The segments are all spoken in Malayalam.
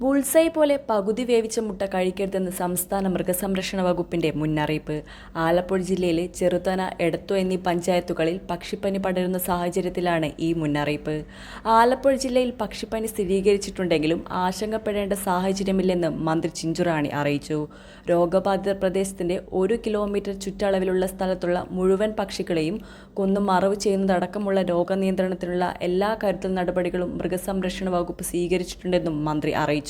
ബുൾസൈ പോലെ പകുതി വേവിച്ച മുട്ട കഴിക്കരുതെന്ന് സംസ്ഥാന മൃഗസംരക്ഷണ വകുപ്പിന്റെ മുന്നറിയിപ്പ്. ആലപ്പുഴ ജില്ലയിലെ ചെറുതന എടത്തു എന്നീ പഞ്ചായത്തുകളിൽ പക്ഷിപ്പനി പടരുന്ന സാഹചര്യത്തിലാണ് ഈ മുന്നറിയിപ്പ്. ആലപ്പുഴ ജില്ലയിൽ പക്ഷിപ്പനി സ്ഥിരീകരിച്ചിട്ടുണ്ടെങ്കിലും ആശങ്കപ്പെടേണ്ട സാഹചര്യമില്ലെന്ന് മന്ത്രി ചിഞ്ചുറാണി അറിയിച്ചു. രോഗബാധിത പ്രദേശത്തിന്റെ ഒരു കിലോമീറ്റർ ചുറ്റളവിലുള്ള സ്ഥലത്തുള്ള മുഴുവൻ പക്ഷികളെയും കൊന്നു മറവ് ചെയ്യുന്നതടക്കമുള്ള രോഗനിയന്ത്രണത്തിനുള്ള എല്ലാ കരുതൽ നടപടികളും മൃഗസംരക്ഷണ വകുപ്പ് സ്വീകരിച്ചിട്ടുണ്ടെന്നും മന്ത്രി അറിയിച്ചു.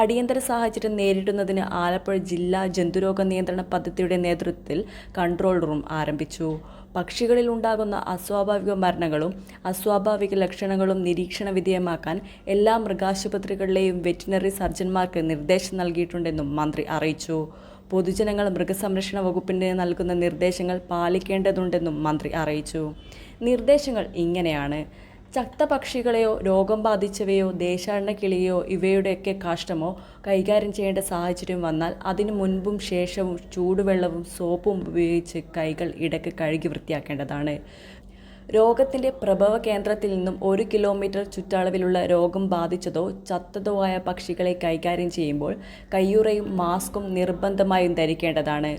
അടിയന്തര സാഹചര്യം നേരിടുന്നതിന് ആലപ്പുഴ ജില്ലാ ജന്തുരോഗ നിയന്ത്രണ പദ്ധതിയുടെ നേതൃത്വത്തിൽ കൺട്രോൾ റൂം ആരംഭിച്ചു. പക്ഷികളിൽ ഉണ്ടാകുന്ന അസ്വാഭാവിക മരണങ്ങളും അസ്വാഭാവിക ലക്ഷണങ്ങളും നിരീക്ഷണ വിധേയമാക്കാൻ എല്ലാ മൃഗാശുപത്രികളിലെയും വെറ്റിനറി സർജന്മാർക്ക് നിർദ്ദേശം നൽകിയിട്ടുണ്ടെന്നും മന്ത്രി അറിയിച്ചു. പൊതുജനങ്ങൾ മൃഗസംരക്ഷണ വകുപ്പിന്റെ നൽകുന്ന നിർദ്ദേശങ്ങൾ പാലിക്കേണ്ടതുണ്ടെന്നും മന്ത്രി അറിയിച്ചു. നിർദ്ദേശങ്ങൾ ഇങ്ങനെയാണ്. ചത്ത പക്ഷികളെയോ രോഗം ബാധിച്ചവയോ ദേശാടന കിളിയോ ഇവയുടെയൊക്കെ കാഷ്ടമോ കൈകാര്യം ചെയ്യേണ്ട സാഹചര്യം വന്നാൽ അതിനു മുൻപും ശേഷവും ചൂടുവെള്ളവും സോപ്പും ഉപയോഗിച്ച് കൈകൾ ഇടയ്ക്ക് കഴുകി വൃത്തിയാക്കേണ്ടതാണ്. രോഗത്തിന്റെ പ്രഭവ കേന്ദ്രത്തിൽ നിന്നും ഒരു കിലോമീറ്റർ ചുറ്റളവിലുള്ള രോഗം ബാധിച്ചതോ ചത്തതോ ആയ പക്ഷികളെ കൈകാര്യം ചെയ്യുമ്പോൾ കയ്യുറയും മാസ്കും നിർബന്ധമായും ധരിക്കേണ്ടതാണ്.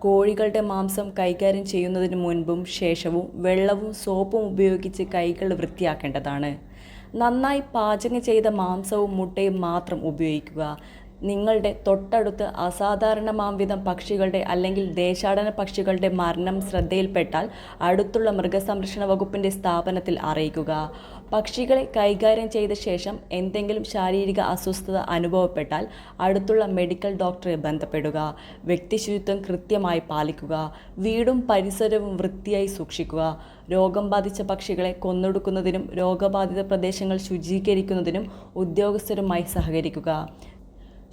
കോഴികളുടെ മാംസം കൈകാര്യം ചെയ്യുന്നതിന് മുൻപും ശേഷവും വെള്ളവും സോപ്പും ഉപയോഗിച്ച് കൈകൾ വൃത്തിയാക്കേണ്ടതാണ്. നന്നായി പാചകം ചെയ്ത മാംസവും മുട്ടയും മാത്രം ഉപയോഗിക്കുക. നിങ്ങളുടെ തൊട്ടടുത്ത് അസാധാരണമാം വിധം പക്ഷികളുടെ അല്ലെങ്കിൽ ദേശാടന പക്ഷികളുടെ മരണം ശ്രദ്ധയിൽപ്പെട്ടാൽ അടുത്തുള്ള മൃഗസംരക്ഷണ വകുപ്പിന്റെ സ്ഥാപനത്തിൽ അറിയിക്കുക. പക്ഷികളെ കൈകാര്യം ചെയ്ത ശേഷം എന്തെങ്കിലും ശാരീരിക അസ്വസ്ഥത അനുഭവപ്പെട്ടാൽ അടുത്തുള്ള മെഡിക്കൽ ഡോക്ടറെ ബന്ധപ്പെടുക. വ്യക്തിശുചിത്വം കൃത്യമായി പാലിക്കുക. വീടും പരിസരവും വൃത്തിയായി സൂക്ഷിക്കുക. രോഗം ബാധിച്ച പക്ഷികളെ കൊന്നൊടുക്കുന്നതിനും രോഗബാധിത പ്രദേശങ്ങൾ ശുചീകരിക്കുന്നതിനും ഉദ്യോഗസ്ഥരുമായി സഹകരിക്കുക.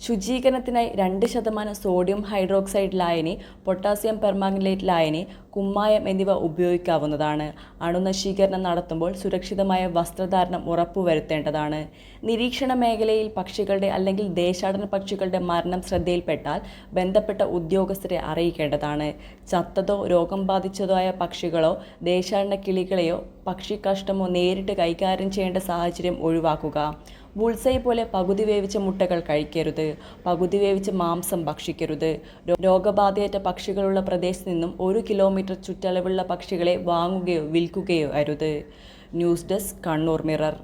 ശുചീകരണത്തിനായി രണ്ട് ശതമാനം സോഡിയം ഹൈഡ്രോക്സൈഡ് ലായനി പൊട്ടാസ്യം പെർമാംഗനേറ്റ് ലായനി കുമ്മായം എന്നിവ ഉപയോഗിക്കാവുന്നതാണ്. അണുനശീകരണം നടത്തുമ്പോൾ സുരക്ഷിതമായ വസ്ത്രധാരണം ഉറപ്പുവരുത്തേണ്ടതാണ്. നിരീക്ഷണ മേഖലയിൽ പക്ഷികളുടെ അല്ലെങ്കിൽ ദേശാടന പക്ഷികളുടെ മരണം ശ്രദ്ധയിൽപ്പെട്ടാൽ ബന്ധപ്പെട്ട ഉദ്യോഗസ്ഥരെ അറിയിക്കേണ്ടതാണ്. ചത്തതോ രോഗം ബാധിച്ചതോ ആയ പക്ഷികളോ ദേശാടന കിളികളെയോ പക്ഷിക്കഷ്ടമോ നേരിട്ട് കൈകാര്യം ചെയ്യേണ്ട സാഹചര്യം ഒഴിവാക്കുക. ബുൾസൈ പോലെ പകുതി വേവിച്ച മുട്ടകൾ കഴിക്കരുത്. പകുതി വേവിച്ച മാംസം ഭക്ഷിക്കരുത്. രോഗബാധയേറ്റ പക്ഷികളുള്ള പ്രദേശത്ത് നിന്നും ഒരു കിലോമീറ്റർ ചുറ്റളവുള്ള പക്ഷികളെ വാങ്ങുകയോ വിൽക്കുകയോ അരുത്. News desk Kannur mirror.